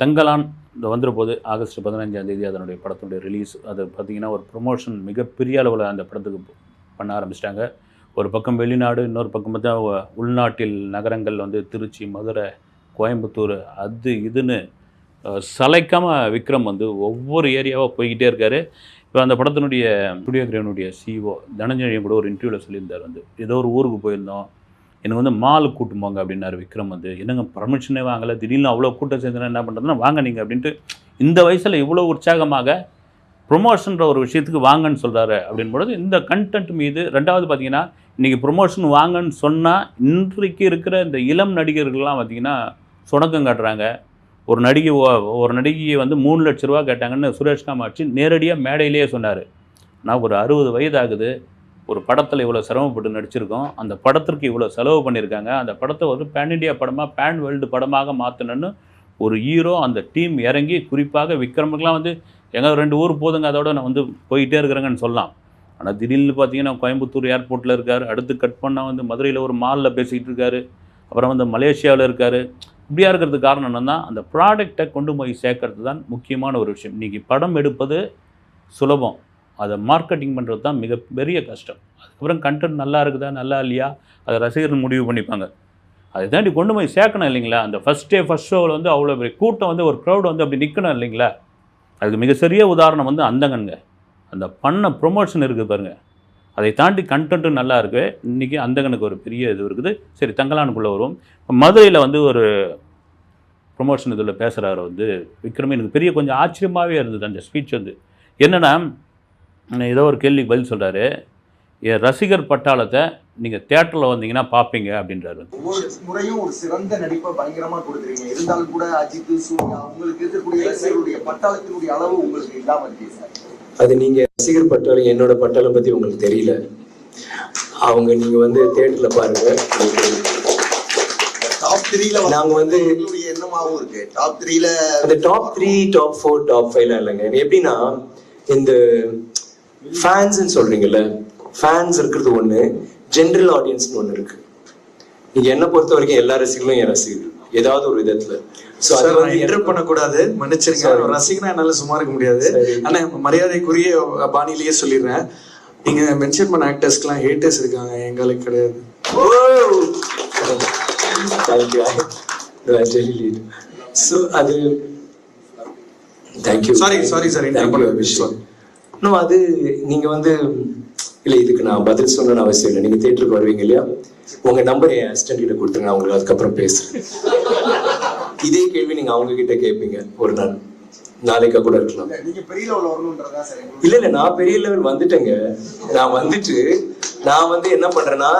தங்கலான் இந்த வந்துட போது ஆகஸ்ட் பதினஞ்சாம் தேதி அதனுடைய படத்துடைய ரிலீஸ் அது பார்த்திங்கன்னா ஒரு ப்ரொமோஷன் மிகப்பெரிய அளவில் அந்த படத்துக்கு பண்ண ஆரம்பிச்சிட்டாங்க. ஒரு பக்கம் வெளிநாடு இன்னொரு பக்கம் பார்த்தா உள்நாட்டில் நகரங்கள் வந்து திருச்சி மதுரை கோயம்புத்தூர் அது இதுன்னு சலைக்காமல் விக்ரம் வந்து ஒவ்வொரு ஏரியாவாக போய்கிட்டே இருக்கார். இப்போ அந்த படத்தினுடைய ஸ்டுடியோ கிரேனுடைய சிஓ தனஞ்சனியும் கூட ஒரு இன்டர்வியூவில் சொல்லியிருந்தார் வந்து. ஏதோ ஒரு ஊருக்கு போயிருந்தோம். எனக்கு வந்து மாலுக்கு கூட்டு போங்க அப்படின்னாரு விக்ரம் வந்து. என்னங்க பர்மிஷனே வாங்கலை திடீர்னு அவ்வளோ கூட்டம் சேர்ந்துனா என்ன பண்ணுறதுன்னா வாங்க நீங்கள் அப்படின்ட்டு இந்த வயசில் இவ்வளோ உற்சாகமாக ப்ரொமோஷன்ற ஒரு விஷயத்துக்கு வாங்கன்னு சொல்கிறாரு அப்படின் பொழுது இந்த கண்டென்ட் மீது ரெண்டாவது பார்த்தீங்கன்னா இன்றைக்கி ப்ரொமோஷன் வாங்கன்னு சொன்னால் இன்றைக்கு இருக்கிற இந்த இளம் நடிகர்கள்லாம் பார்த்தீங்கன்னா சுணக்கம் காட்டுறாங்க. ஒரு நடிகை ஒரு நடிகையை வந்து மூணு லட்ச ரூபா கேட்டாங்கன்னு சுரேஷ் காமாட்சி நேரடியாக மேடையிலேயே சொன்னார். நான் ஒரு அறுபது வயது ஆகுது. ஒரு படத்தில் இவ்வளோ சிரமப்பட்டு நடிச்சிருக்கோம். அந்த படத்திற்கு இவ்வளோ செலவு பண்ணியிருக்காங்க. அந்த படத்தை ஒரு பேன் இண்டியா படமாக பேன் வேர்ல்டு படமாக மாற்றணுன்னு ஒரு ஹீரோ அந்த டீம் இறங்கி குறிப்பாக விக்ரமுக்கெலாம் வந்து எங்கே ரெண்டு ஊர் போதுங்க அதோட நான் வந்து போயிட்டே இருக்கிறேங்கன்னு சொல்லலாம். ஆனால் திடீர்னு பார்த்தீங்கன்னா கோயம்புத்தூர் ஏர்போர்ட்டில் இருக்கார். அடுத்து கட் பண்ணால் வந்து மதுரையில் ஒரு மாலில் பேசிக்கிட்டு இருக்காரு. அப்புறம் வந்து மலேசியாவில் இருக்கார். இப்படியா இருக்கிறதுக்கு காரணம் என்னன்னா அந்த ப்ராடக்டை கொண்டு போய் சேர்க்கறது தான் முக்கியமான ஒரு விஷயம். இன்றைக்கி படம் எடுப்பது சுலபம். அதை மார்க்கெட்டிங் பண்ணுறது தான் மிகப்பெரிய கஷ்டம். அதுக்கப்புறம் கண்டென்ட் நல்லா இருக்குதா நல்லா இல்லையா? அதை ரசிகர்கள் முடிவு பண்ணிப்பாங்க. அதை தாண்டி கொண்டு போய் சேர்க்கணும் இல்லைங்களா? அந்த ஃபஸ்ட் டே ஃபஸ்ட் ஷோவில் வந்து அவ்வளோ பெரிய கூட்டம் வந்து ஒரு க்ரௌட் வந்து அப்படி நிற்கணும் இல்லைங்களா? அதுக்கு மிக உதாரணம் வந்து அந்தங்கனுங்க. அந்த பண்ண ப்ரொமோஷன் இருக்குது பாருங்கள் அதை தாண்டி கண்டென்ட்டும் நல்லா இருக்கு. இன்றைக்கி அந்தகனுக்கு ஒரு பெரிய இது இருக்குது. சரி தங்கலானுக்குள்ளே வரும் இப்போ மதுரையில் வந்து ஒரு ப்ரொமோஷன் இதில் பேசுகிறாரு வந்து விக்ரமி. எனக்கு பெரிய கொஞ்சம் ஆச்சரியமாகவே இருந்தது அந்த ஸ்பீச் வந்து. என்னென்னா ஏதோ ஒரு கேள்விக்கு பதில் சொல்கிறாரு என் ரசிகர் பட்டாளத்தை நீங்கள் தேட்டரில் வந்தீங்கன்னா பார்ப்பீங்க அப்படின்றாரு. ஒவ்வொரு முறையும் ஒரு சிறந்த நடிப்பை பயங்கரமா கொடுக்குறீங்க. இருந்தாலும் கூட அஜித் சூர்யா உங்களுக்கு இருக்கக்கூடிய ரசிகர்களுடைய பட்டாளத்தினுடைய அளவு உங்களுக்கு இல்லாம இருக்கு சார். அது நீங்க ரசிகர் பட்டாளம் என்னோட பட்டாளம் பத்தி உங்களுக்கு தெரியல. அவங்க நீங்க வந்து தேட்டர்ல பாருங்க. டாப் த்ரீல நாங்க வந்து- எண்ணமாவும் இருக்கு. டாப் த்ரீல அந்த top three top four top ஃபைவ்லாம் இல்லைங்க. எப்படின்னா இந்த ஃபேன்ஸ்ன்னு சொல்றீங்கல்ல? ஃபேன்ஸ் இருக்கிறது ஒண்ணு ஜென்ரல் ஆடியன்ஸ்னு ஒண்ணு இருக்கு. நீங்க என்ன பொறுத்த வரைக்கும் எல்லா ரசிகர்களும் என் ரசிகர்கள் ஏதாவது ஒரு விதத்துல. சோ அது சார் நான் வந்து இன்டர் பண்ணக்கூடாது. மன்னிச்சிருங்க. ரசிகனா என்னால சும்மா இருக்க முடியாது. சரி. ஆனா மரியாதைக்குரிய பாணியிலேயே சொல்லிடுறேன். நீங்க மென்ஷன் பண்ண ஆக்டர்ஸ்க்குலாம் ஹேட்டர்ஸ் இருக்காங்க. எங்களுக்கு கிடையாது. ஸோ அது தேங்க்யூ Sorry, sorry, sir. இன்னும் அது நீங்க வந்து இல்ல இதுக்கு நான் பதில் சொல்லணும்னு அவசியம் இல்லை. நீங்க தேட்டருக்கு வருவீங்க இல்லையா? உங்க நம்பர் என் அசிஸ்டன்ட் கிட்ட கொடுத்துருங்க. நான் உங்களுக்கு அதுக்கப்புறம் பேசுறேன். இதே கேள்வி நீங்க அவங்க கிட்ட கேட்பீங்க. ஒரு நாள். நாளைக்கா கூட இருக்கலாம். நீங்க பெரிய லெவல் வரணுன்றதா சார் எங்களுக்கு இல்ல இல்ல. நான் பெரிய லெவல் வந்துட்டேங்க. நான் வந்துட்டு நான் வந்து என்ன பண்றேன்னா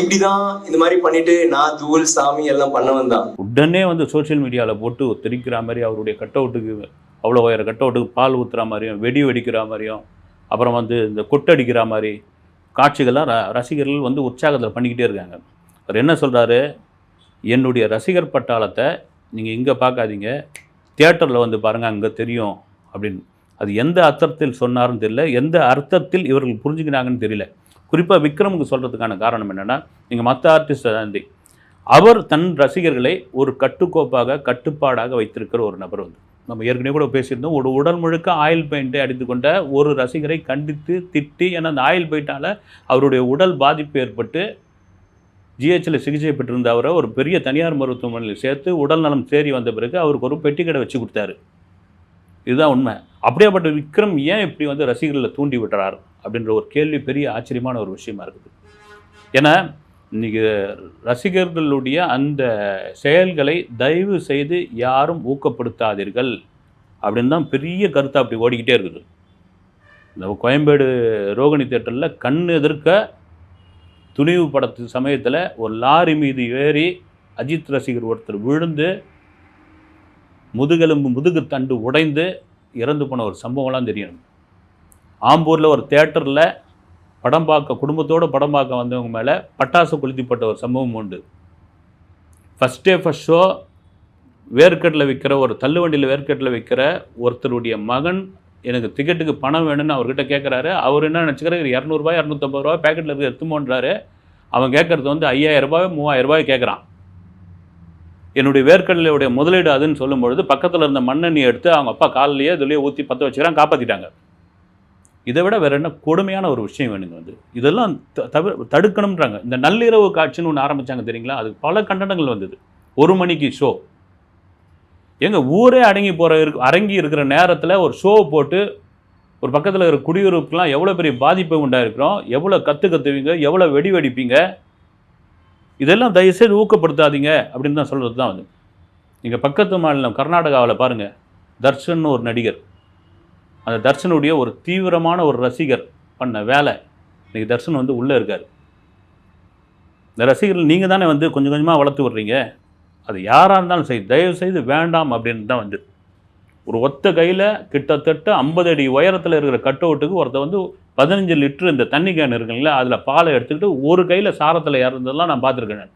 இப்படிதான் இந்த மாதிரி பண்ணிட்டு நான் தூள் சாமி எல்லாம் பண்ணவன் தான். உடனே வந்து சோஷியல் மீடியாவில் போட்டு தெரிக்கிற மாதிரி அவருடைய கட் அவுட்டுக்கு அவ்வளோ உயர கட் பால் ஊற்றுற மாதிரியும் வெடி வெடிக்கிற மாதிரியும் அப்புறம் வந்து இந்த கொட்டடிக்கிற மாதிரி காட்சிகள்லாம் ர ரசிகர்கள் வந்து உற்சாகத்தில் பண்ணிக்கிட்டே இருக்காங்க. அவர் என்ன சொல்கிறாரு என்னுடைய ரசிகர் பட்டாளத்தை நீங்கள் இங்கே பார்க்காதீங்க. தியேட்டரில் வந்து பாருங்கள் அங்கே தெரியும் அப்படின்னு. அது எந்த அர்த்தத்தில் சொன்னாருன்னு தெரியல. எந்த அர்த்தத்தில் இவர்கள் புரிஞ்சுக்கினாங்கன்னு தெரியல. குறிப்பாக விக்ரமுக்கு சொல்கிறதுக்கான காரணம் என்னென்னா நீங்கள் மற்ற ஆர்டிஸ்ட்டை தாண்டி அவர் தன் ரசிகர்களை ஒரு கட்டுக்கோப்பாக கட்டுப்பாடாக வைத்திருக்கிற ஒரு நபர் வந்து. நம்ம ஏற்கனவே கூட பேசியிருந்தோம். ஒரு உடல் முழுக்க ஆயில் பெயிண்ட்டை அடித்து கொண்ட ஒரு ரசிகரை கண்டித்து திட்டி ஏன்னா அந்த ஆயில் பெயிண்டால் அவருடைய உடல் பாதிப்பு ஏற்பட்டு ஜிஹெச்சில் சிகிச்சை பெற்றிருந்த அவரை ஒரு பெரிய தனியார் மருத்துவமனையில் சேர்த்து உடல் நலம் தேறி வந்த பிறகு அவருக்கு ஒரு பெட்டி கடை வச்சு கொடுத்தாரு. இதுதான் உண்மை. அப்படியேப்பட்ட விக்ரம் ஏன் இப்படி வந்து ரசிகர்களை தூண்டி விட்டுறார் அப்படின்ற ஒரு கேள்வி பெரிய ஆச்சரியமான ஒரு விஷயமா இருக்குது. ஏன்னா இன்றைக்கி ரசிகர்களுடைய அந்த செயல்களை தயவு செய்து யாரும் ஊக்கப்படுத்தாதீர்கள் அப்படின்னு தான் பெரிய கருத்தை அப்படி ஓடிக்கிட்டே இருக்குது. இந்த கோயம்பேடு ரோகிணி தேட்டரில் கண் எதிர்க்க துணிவு படத்து சமயத்தில் ஒரு லாரி மீது ஏறி அஜித் ரசிகர் ஒருத்தர் விழுந்து முதுகெலும்பு முதுகு தண்டு உடைந்து இறந்து போன ஒரு சம்பவம்லாம் தெரியணும். ஆம்பூரில் ஒரு தேட்டரில் படம் பார்க்க குடும்பத்தோடு படம் பார்க்க வந்தவங்க மேலே பட்டாசு கொளுத்திப்பட்ட ஒரு சம்பவம் உண்டு. ஃபஸ்ட் டே ஃபஸ்ட் ஷோ வேர்க்கட்டில் விற்கிற ஒரு தள்ளுவண்டியில் வேர்க்கட்டில் விற்கிற ஒருத்தருடைய மகன் எனக்கு டிக்கெட்டுக்கு பணம் வேணும்னு அவர்கிட்ட கேட்குறாரு அவர் என்ன நினச்சிக்கிறாரு? இரநூறுபா இரநூத்தம்பது ரூபா பேக்கெட்டில் இருக்க எடுத்துமோன்றாரு அவன் கேட்குறது வந்து ஐயாயிரரூபாய் மூவாயிரரூபாய் கேட்குறான் என்னுடைய வேர்க்கடலையுடைய முதலீடு அதுன்னு சொல்லும்பொழுது பக்கத்தில் இருந்த மண்ணெண்ணெய் எடுத்து அவங்க அப்பா காலிலேயே இதுலேயே ஊற்றி பற்ற வச்சுக்கிறான் காப்பாற்றிட்டாங்க இதை விட வேற என்ன கொடுமையான ஒரு விஷயம் வேணுங்க வந்து. இதெல்லாம் த- தவிர தடுக்கணுன்றாங்க இந்த நள்ளிரவு காட்சின்னு ஒன்று ஆரம்பிச்சாங்க தெரியுங்களா? அது பல கண்டனங்கள் வந்தது. ஒரு மணிக்கு ஷோ எங்க ஊரே அடங்கி போகிற இருக்கு அடங்கி இருக்கிற நேரத்தில் ஒரு ஷோ போட்டு ஒரு பக்கத்தில் இருக்கிற குடியிருப்புக்கெலாம் எவ்வளோ பெரிய பாதிப்பை உண்டாயிருக்கிறோம்? எவ்வளோ கற்று கத்துவீங்க? எவ்வளோ வெடி வெடிப்பீங்க? இதெல்லாம் தயவுசெய்து ஊக்கப்படுத்தாதீங்க அப்படின்னு தான் சொல்கிறது தான் வந்து. நீங்கள் பக்கத்து மாநிலம் கர்நாடகாவில் பாருங்கள் தர்ஷன் ஒரு நடிகர். அந்த தர்ஷனுடைய ஒரு தீவிரமான ஒரு ரசிகர் பண்ண வேலை. இன்றைக்கி தர்ஷன் வந்து உள்ளே இருக்கார். இந்த ரசிகர்கள் நீங்கள் தானே வந்து கொஞ்சம் கொஞ்சமாக வளர்த்து விட்றீங்க. அது யாராக இருந்தாலும் சரி தயவு செய்து வேண்டாம் அப்படின்னு தான் வந்து ஒரு ஒத்த கையில் கிட்டத்தட்ட ஐம்பது அடி உயரத்தில் இருக்கிற கட் அவுட்டுக்கு ஒருத்தர் வந்து பதினஞ்சு லிட்டர் இந்த தண்ணி கேன் இருக்குங்களா அதில் பாலை எடுத்துக்கிட்டு ஒரு கையில் சாரத்தில் இறந்ததெல்லாம் நான் பார்த்துருக்கேன்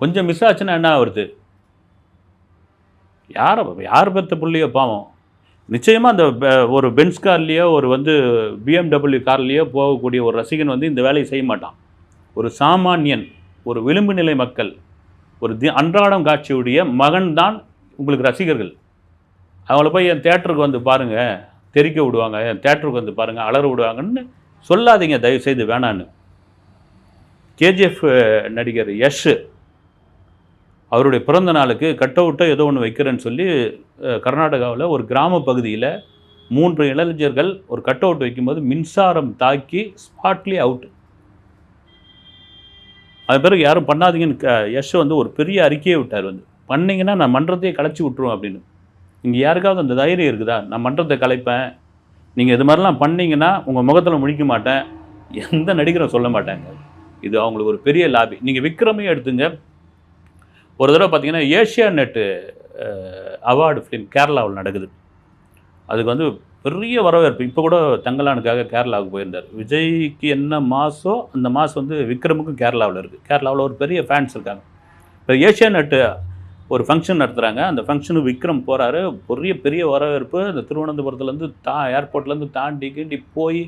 கொஞ்சம் மிஸ் ஆச்சுன்னா என்ன ஆகுறது? யாரை யார் பெற்ற பிள்ளையோ பாவம். நிச்சயமாக அந்த பெ- ஒரு பென்ஸ் கார்லேயோ ஒரு வந்து பிஎம்டபிள்யூ கார்லேயோ போகக்கூடிய ஒரு ரசிகன் வந்து இந்த வேலையை செய்ய மாட்டான். ஒரு சாமானியன் ஒரு விளிம்பு நிலை மக்கள் ஒரு தி அன்றாடம் காட்சியுடைய மகன் தான் உங்களுக்கு ரசிகர்கள். அவங்கள போய் என் தேட்டருக்கு வந்து பாருங்கள் தெரிக்க விடுவாங்க என் தேட்டருக்கு வந்து பாருங்கள் அலற விடுவாங்கன்னு சொல்லாதீங்க தயவு செய்து வேணான்னு கேஜிஎஃப் நடிகர் யஷ் அவருடைய பிறந்த நாளுக்கு கட் அவுட்டோ ஏதோ ஒன்று வைக்கிறேன்னு சொல்லி கர்நாடகாவில் ஒரு கிராம பகுதியில் மூன்று இளைஞர்கள் ஒரு கட் அவுட் வைக்கும்போது மின்சாரம் தாக்கி ஸ்பாட்லி அவுட். அது பிறகு யாரும் பண்ணாதீங்கன்னு க- யஷ் வந்து ஒரு பெரிய அறிக்கையை விட்டார் வந்து. பண்ணிங்கன்னா நான் மன்றத்தையே கலைச்சி விட்ருவேன் அப்படின்னு. இங்கே யாருக்காவது அந்த தைரியம் இருக்குதா? நான் மன்றத்தை கலைப்பேன். நீங்கள் இது மாதிரிலாம் பண்ணீங்கன்னா உங்கள் முகத்தில் முழிக்க மாட்டேன். எந்த நடிகரும் சொல்ல மாட்டாங்க. இது அவங்களுக்கு ஒரு பெரிய லாபி. நீங்கள் விக்ரமே எடுத்துங்க. ஒரு தடவை பார்த்தீங்கன்னா ஏஷியா நெட்டு அவார்டு ஃபிலிம் கேரளாவில் நடக்குது. அதுக்கு வந்து பெரிய வரவேற்பு. இப்போ கூட தங்கலானுக்காக கேரளாவுக்கு போயிருந்தார். விஜய்க்கு என்ன மாசோ அந்த மாதம் வந்து விக்ரமுக்கும் கேரளாவில் இருக்குது கேரளாவில் ஒரு பெரிய ஃபேன்ஸ் இருக்காங்க. இப்போ ஏஷியா நட்டு ஒரு ஃபங்க்ஷன் நடத்துகிறாங்க அந்த ஃபங்க்ஷனுக்கு விக்ரம் போகிறாரு பெரிய பெரிய வரவேற்பு. அந்த திருவனந்தபுரத்துலேருந்து தா ஏர்போர்ட்லேருந்து தாண்டி கிண்டி போய்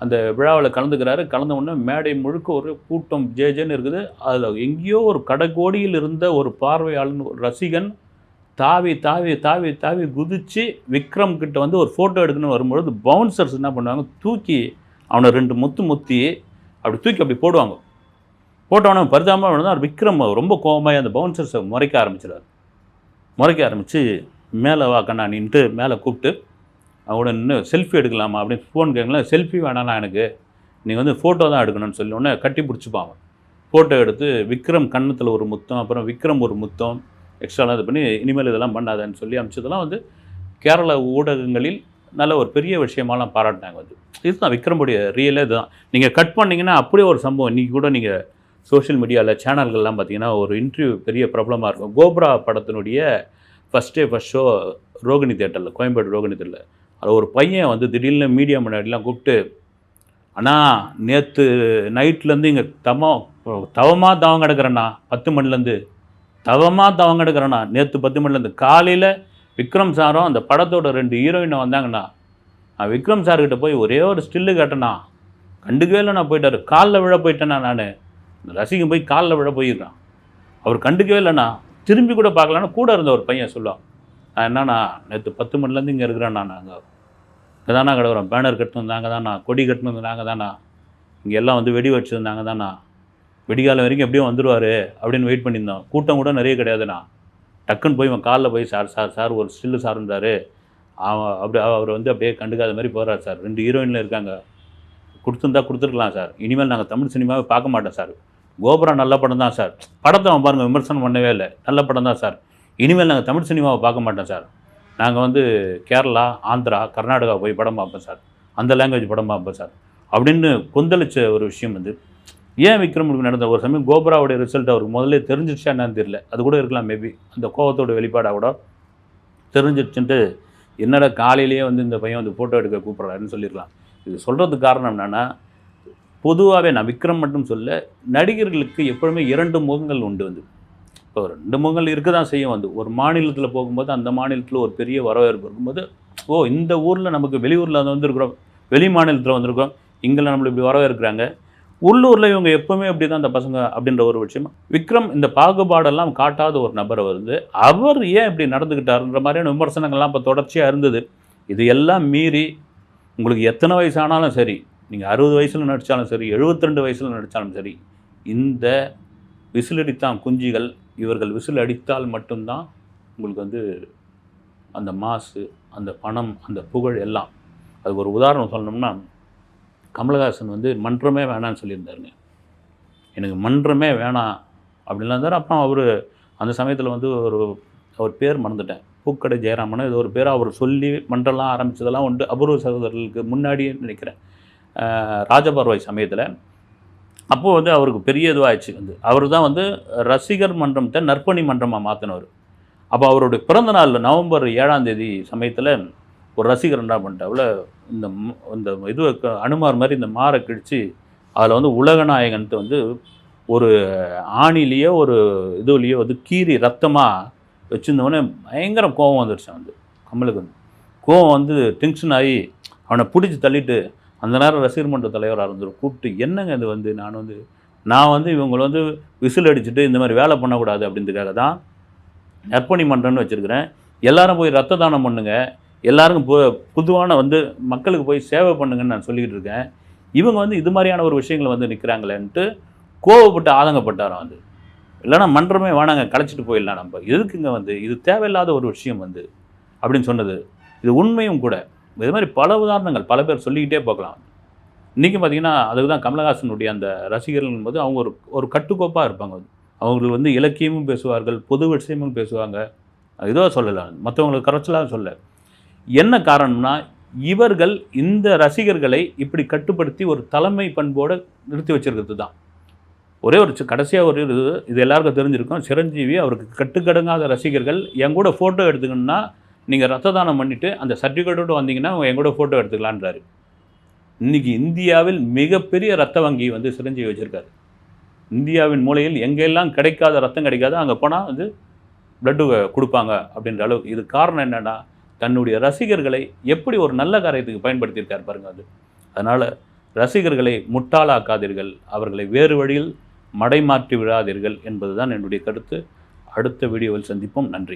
அந்த விழாவில் கலந்துக்கிறாரு. கலந்த உடனே மேடை முழுக்க ஒரு கூட்டம் ஜே இருக்குது. அதில் எங்கேயோ ஒரு கடைக்கோடியில் இருந்த ஒரு பார்வையாளன் ஒரு ரசிகன் தாவி தாவி தாவி தாவி குதித்து விக்ரம் கிட்ட வந்து ஒரு ஃபோட்டோ எடுக்கணும்னு வரும்பொழுது பவுன்சர்ஸ் என்ன பண்ணுவாங்க? தூக்கி அவனை ரெண்டு முத்து முத்தி அப்படி தூக்கி அப்படி போடுவாங்க. போட்டவன பரிதாபமாக விழுந்தா விக்ரம் ரொம்ப கோபமாக அந்த பவுன்சர்ஸை முறைக்க ஆரம்பிச்சிடாரு முறைக்க ஆரம்பித்து மேலே வா கண்ணா நின்ட்டு மேலே கூப்பிட்டு அவனோட நின்று செல்ஃபி எடுக்கலாமா அப்படின்னு ஃபோன் கேட்கலாம் செல்ஃபி வேணாம்னா எனக்கு. நீங்கள் வந்து ஃபோட்டோ தான் எடுக்கணும்னு சொல்லி உடனே கட்டி பிடிச்சிப்பான் ஃபோட்டோ எடுத்து விக்ரம் கன்னத்தில் ஒரு முத்தம் அப்புறம் விக்ரம் ஒரு முத்தம் எக்ஸ்ட்ராலாம் இது பண்ணி இனிமேல் இதெல்லாம் பண்ணாதேன்னு சொல்லி அமைச்சதெல்லாம் வந்து கேரள ஊடகங்களில் நல்ல ஒரு பெரிய விஷயமாலாம் பாராட்டினாங்க வந்து. இதுதான் விக்ரமுடைய ரியலே இதுதான். நீங்கள் கட் பண்ணிங்கன்னா அப்படியே ஒரு சம்பவம். இன்றைக்கி கூட நீங்கள் சோஷியல் மீடியாவில் சேனல்கள்லாம் பார்த்தீங்கன்னா ஒரு இன்டர்வியூ பெரிய ப்ராப்ளமாக இருக்கும். கோப்ரா படத்தினுடைய first day first show Rohini தேட்டரில் கோயம்பேடு ரோகிணி தேட்டரில் அதில் ஒரு பையன் வந்து திடீர்னு மீடியா முன்னாடிலாம் கூப்பிட்டு அண்ணா நேற்று நைட்லேருந்து இங்கே தவம் தவமாக தவம் கிடக்குறேண்ணா பத்து மணிலேருந்து. தவமாக தவம் கிடக்குறேண்ணா நேற்று பத்து மணிலேருந்து. காலையில் விக்ரம் சாரும் அந்த படத்தோட ரெண்டு ஹீரோயினை வந்தாங்கண்ணா. நான் விக்ரம் சார்கிட்ட போய் ஒரே ஒரு ஸ்டில்லு கேட்டேண்ணா. கண்டுக்கவே இல்லை நான் போயிட்டார். காலில் விழ போயிட்டேண்ணா நான். இந்த ரசிகன் போய் காலில் விழ போயிருக்கான் அவர் கண்டுக்கவே இல்லைண்ணா. திரும்பி கூட பார்க்கலான்னு கூட இருந்த ஒரு பையன் சொல்லுவான். நான் என்னண்ணா நேற்று பத்து மணிலேருந்து இங்கே இருக்கிறேண்ணா நாங்கள் இங்கே தானா கிடக்குறோம் பேனர் கட்டினிருந்தாங்க நாங்கள் தானா கொடி கட்டணும் நாங்கள் தானா இங்கே எல்லாம் வந்து வெடி வச்சது நாங்கள் தானா வெடிகாலம் வரைக்கும் எப்படியும் வந்துடுவார் அப்படின்னு வெயிட் பண்ணியிருந்தோம். கூட்டம் கூட நிறைய கிடையாதுண்ணா. டக்குன்னு போய் இவன் காலில் போய் சார் சார் சார் ஒரு ஸ்டில்லு சார் இருந்தார் அவன் அப்படி அவர் வந்து அப்படியே கண்டுக்காத மாதிரி போகிறார் சார். ரெண்டு ஹீரோயினில் இருக்காங்க. கொடுத்துருந்தா கொடுத்துருக்கலாம் சார். இனிமேல் நாங்கள் தமிழ் சினிமாவே பார்க்க மாட்டோம் சார். கோபுரம் நல்ல படம் தான் சார். படத்தை அவன் பாருங்கள் விமர்சனம் பண்ணவே இல்லை. நல்ல படம் தான் சார். இனிமேல் நாங்கள் தமிழ் சினிமாவை பார்க்க மாட்டோம் சார். நாங்கள் வந்து கேரளா ஆந்திரா கர்நாடகா போய் படம் பார்ப்போம் சார். அந்த லாங்குவேஜ் படம் பார்ப்போம் சார். அப்படின்னு கொந்தளிச்ச ஒரு விஷயம் வந்து ஏன் விக்ரமுக்கு நடந்த ஒரு சமயம் கோபுராவுடைய ரிசல்ட் அவருக்கு முதல்ல தெரிஞ்சிருச்சா என்னன்னு தெரியல. அது கூட இருக்கலாம் மேபி அந்த கோபத்தோட வெளிப்பாடாக கூட தெரிஞ்சிருச்சுன்ட்டு என்னடா காலையிலேயே வந்து இந்த பையன் வந்து ஃபோட்டோ எடுக்க கூப்பிட்றாருன்னு சொல்லிடலாம் இது சொல்கிறதுக்கு காரணம் என்னென்னா பொதுவாகவே நான் விக்ரம் மட்டும் சொல்ல நடிகர்களுக்கு எப்பொழுதுமே இரண்டு முகங்கள் உண்டு வந்து. இப்போ ரெண்டு முகங்கள் இருக்க தான் செய்யும் வந்து ஒரு மாநிலத்தில் போகும்போது அந்த மாநிலத்தில் ஒரு பெரிய வரவேற்பு இருக்கும்போது ஓ இந்த ஊரில் நமக்கு வெளியூரில் வந்திருக்கிறோம் வெளி மாநிலத்தில் வந்திருக்கோம் இங்கே நம்மளை இப்படி வரவேற்கிறாங்க. உள்ளூரில் இவங்க எப்பவுமே அப்படி தான் அந்த பசங்க அப்படின்ற ஒரு விஷயம். விக்ரம் இந்த பாகுபாடெல்லாம் காட்டாத ஒரு நபரை வந்து அவர் ஏன் இப்படி நடந்துக்கிட்டாருன்ற மாதிரியான விமர்சனங்கள்லாம் இப்போ தொடர்ச்சியாக இருந்தது. இது எல்லாம் மீறி உங்களுக்கு எத்தனை வயசு ஆனாலும் சரி நீங்கள் அறுபது வயசில் நடித்தாலும் சரி 72 வயசில் நடித்தாலும் சரி இந்த விசிலடித்தான் குஞ்சிகள் இவர்கள் விசில் அடித்தால் மட்டும்தான் உங்களுக்கு வந்து அந்த மாசு அந்த பணம் அந்த புகழ் எல்லாம். அதுக்கு ஒரு உதாரணம் சொல்லணும்னா கமலஹாசன் வந்து மன்றமே வேணான்னு சொல்லியிருந்தாருங்க. எனக்கு மன்றமே வேணாம் அப்படின்லாம் இருந்தார். அப்புறம் அவர் அந்த சமயத்தில் வந்து ஒரு அவர் பேர் மறந்துட்டேன். பூக்கடை ஜெயராமன் இது ஒரு பேர் அவர் சொல்லி மன்றம்லாம் ஆரம்பித்ததெல்லாம் உண்டு. அபூர்வ சகோதரர்களுக்கு முன்னாடியே நினைக்கிறேன். ராஜபார்வாய் சமயத்தில் அப்போது வந்து அவருக்கு பெரிய இதுவாகிடுச்சு வந்து அவர் தான் வந்து ரசிகர் மன்றத்தை நற்பணி மன்றமாக மாற்றினவர் அப்போ அவருடைய பிறந்த நாளில் நவம்பர் ஏழாம் தேதி சமயத்தில் ஒரு ரசிகர் என்ன பண்ணிட்டாவில் இந்த இந்த இது அனுமார் மாதிரி இந்த மாரை கிழிச்சு அதில் வந்து உலகநாயகன்ட்டு வந்து ஒரு ஆணிலேயோ ஒரு இதுலேயோ வந்து கீறி ரத்தமாக வச்சுருந்தவொடனே பயங்கர கோபம் வந்துடுச்சு வந்து கமலுக்கு வந்து கோவம் வந்து டென்ஷன் ஆகி அவனை பிடிச்சி தள்ளிட்டு அந்த நேரம் ரசிகர் மன்ற தலைவராக இருந்துடும் கூப்பிட்டு என்னங்க இது வந்து? நான் வந்து நான் வந்து இவங்களை வந்து விசில் அடிச்சுட்டு இந்த மாதிரி வேலை பண்ணக்கூடாது அப்படின்றதுக்காக தான் நற்பணி மன்றம்னு வச்சுருக்கிறேன். எல்லாரும் போய் ரத்த தானம் பண்ணுங்கள் எல்லாருக்கும் பு பொதுவான வந்து மக்களுக்கு போய் சேவை பண்ணுங்கன்னு நான் சொல்லிக்கிட்டு இருக்கேன். இவங்க வந்து இது மாதிரியான ஒரு விஷயங்களை வந்து நிற்கிறாங்களேன்ட்டு கோவப்பட்டு ஆதங்கப்பட்டாராம் வந்து இல்லைன்னா மன்றமே வேணாங்க கலைச்சிட்டு போயிடலாம் நம்ம. எதுக்குங்க வந்து? இது தேவையில்லாத ஒரு விஷயம் வந்து. அப்படின்னு சொன்னது. இது உண்மையும் கூட. இது மாதிரி பல உதாரணங்கள் பல பேர் சொல்லிக்கிட்டே போகலாம். இன்றைக்கி பார்த்தீங்கன்னா அதுக்கு தான் கமலஹாசனுடைய அந்த ரசிகர்கள் போது அவங்க ஒரு ஒரு கட்டுக்கோப்பாக இருப்பாங்க. அவங்களுக்கு வந்து இலக்கியமும் பேசுவார்கள் பொது விஷயமும் பேசுவாங்க. இதோ சொல்லலாம் மற்றவங்களுக்கு கரைச்சலாக சொல்ல. என்ன காரணம்னா இவர்கள் இந்த ரசிகர்களை இப்படி கட்டுப்படுத்தி ஒரு தலைமை பண்போடு நிறுத்தி வச்சுருக்கிறது தான். ஒரே ஒரு கடைசியாக ஒரு இது இது எல்லாருக்கும் தெரிஞ்சிருக்கும். சிரஞ்சீவி அவருக்கு கட்டுக்கடங்காத ரசிகர்கள் என் கூட ஃபோட்டோ எடுத்துக்கணுன்னா நீங்கள் ரத்த தானம் பண்ணிவிட்டு அந்த சர்டிஃபிகேட்டோடு வந்தீங்கன்னா எங்களோட ஃபோட்டோ எடுத்துக்கலான்றாரு. இன்னைக்கு இந்தியாவில் மிகப்பெரிய ரத்த வங்கி வந்து சிரஞ்சீவி வச்சுருக்காரு. இந்தியாவின் மூலையில் எங்கெல்லாம் கிடைக்காத ரத்தம் கிடைக்காத அங்கே போனால் வந்து பிளட்டு கொடுப்பாங்க அப்படின்ற அளவுக்கு. இது காரணம் என்னென்னா தன்னுடைய ரசிகர்களை எப்படி ஒரு நல்ல காரியத்துக்கு பயன்படுத்தியிருக்கார் பாருங்கள் அது. அதனால் ரசிகர்களை முட்டாளாக்காதீர்கள் அவர்களை வேறு வழியில் மடைமாற்றி விடாதீர்கள் என்பதுதான் என்னுடைய கருத்து. அடுத்த வீடியோவில் சந்திப்போம். நன்றி.